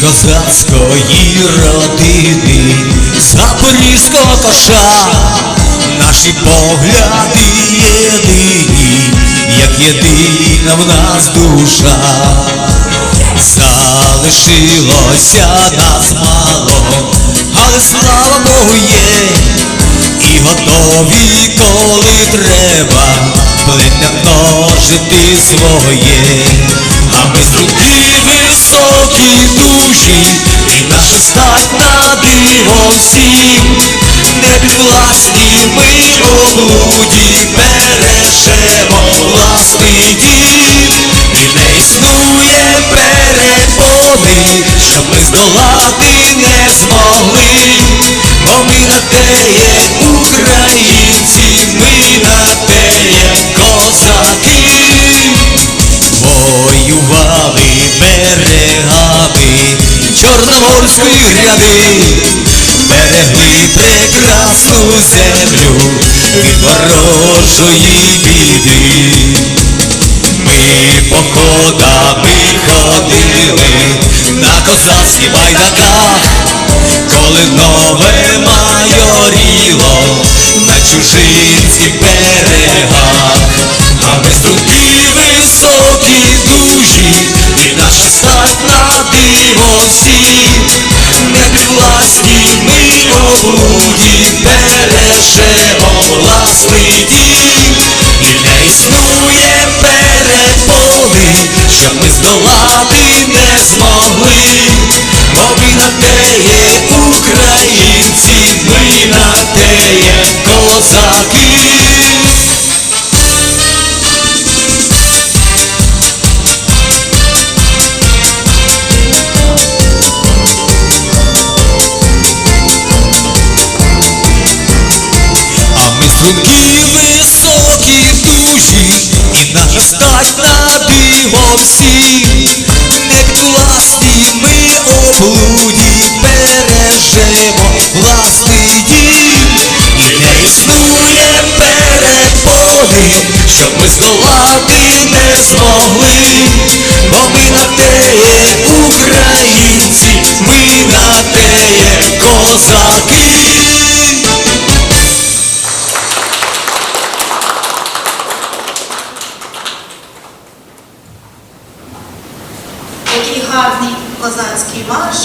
козацької родини, запорізького коша, наші погляди єдині, як єдина в нас душа. Залишилося нас мало, але слава Богу є, і готові, коли треба, плетня множити своє. А ми струнки високі душі, і наша стать на диво всім, не підвласні ми облуді, бережемо власний дім, і не існує перепони, щоб ми здолати не змогли, берегами Чорноморської гряди, берегли прекрасну землю від ворожої біди. Ми походами ходили на козацьких байдаках, коли нове майоріло на чужинських берегах, здолати не змогли, бо ми на те є українці, ми на те є козаки. А ми струнки високі щоб ми здолати не змогли, бо ми на те є українці, ми на те є козаки. Який гарний козацький марш.